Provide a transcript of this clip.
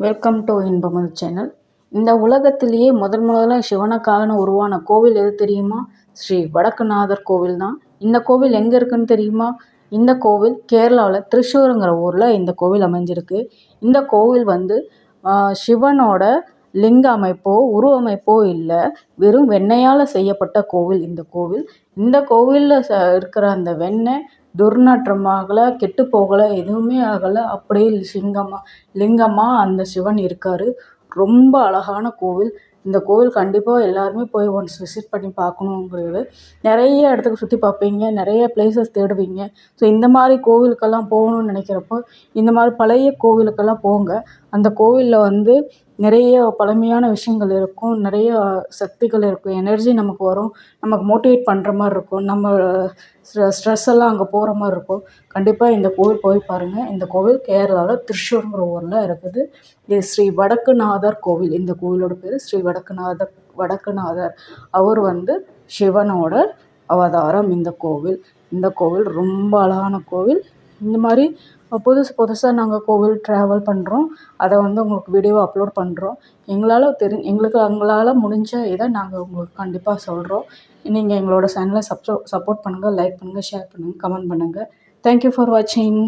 Welcome to இன்பமது channel இந்த உலகத்திலேயே முதல் முதல்ல சிவனுக்கான உருவான கோவில் எது தெரியுமா? ஸ்ரீ வடக்குநாதர் கோவில் தான் இந்த கோவில் எங்கே இருக்குன்னு தெரியுமா? இந்த கோவில் கேரளாவில் திருச்சூருங்கிற ஊரில் இந்த கோவில் அமைஞ்சிருக்கு. இந்த கோவில் வந்து சிவனோட லிங்க அமைப்போ உருவமைப்போ இல்லை. வெறும் வெண்ணையால் செய்யப்பட்ட கோவில் இந்த கோவில். இந்த கோவிலில் ச இருக்கிற அந்த வெண்ணெய் துர்நாற்றம் ஆகலை கெட்டு போகலை எதுவுமே ஆகலை. அப்படியே சிங்கமாக லிங்கமாக அந்த சிவன் இருக்கார். ரொம்ப அழகான கோவில். இந்த கோவில் கண்டிப்பாக எல்லாருமே போய் ஒன்ஸ் விசிட் பண்ணி பார்க்கணுங்கிறது. நிறைய இடத்துக்கு சுற்றி பார்ப்பீங்க நிறைய பிளேசஸ் தேடுவீங்க. ஸோ இந்த மாதிரி கோவிலுக்கெல்லாம் போகணுன்னு நினைக்கிறப்போ இந்த மாதிரி பழைய கோவிலுக்கெல்லாம் போங்க. அந்த கோவிலில் வந்து நிறைய பழமையான விஷயங்கள் இருக்கும் நிறைய சக்திகள் இருக்கும் எனர்ஜி நமக்கு வரும் நமக்கு மோட்டிவேட் பண்ணுற மாதிரி இருக்கும் நம்ம ஸ்ட்ரெஸ் எல்லாம் அங்கே போகிற மாதிரி இருக்கும். கண்டிப்பாக இந்த கோவில் போய் பாருங்கள் இந்த கோவில் கேரளாவில் திருச்சூருங்கிற ஊரில் இருக்குது. இது ஸ்ரீ வடக்குநாதர் கோவில். இந்த கோவிலோட பேர் ஸ்ரீ வடக்குநாதர் வடக்குநாதர். அவர் வந்து சிவனோட அவதாரம் இந்த கோவில். இந்த கோவில் ரொம்ப அழகான கோவில். இந்த மாதிரி புதுசு புதுசாக நாங்கள் கோவில் ட்ராவல் பண்ணுறோம் அதை வந்து உங்களுக்கு வீடியோ அப்லோட் பண்ணுறோம் எங்களால் தெரி எங்களுக்கு எங்களால் முடிஞ்ச இதை நாங்கள் உங்களுக்கு கண்டிப்பாக சொல்கிறோம் நீங்கள் எங்களோட சேனலை சப்ஸோ சப்போர்ட் பண்ணுங்கள் லைக் பண்ணுங்கள் ஷேர் பண்ணுங்கள் கமெண்ட் பண்ணுங்கள் தேங்க்யூ ஃபார் வாட்சிங்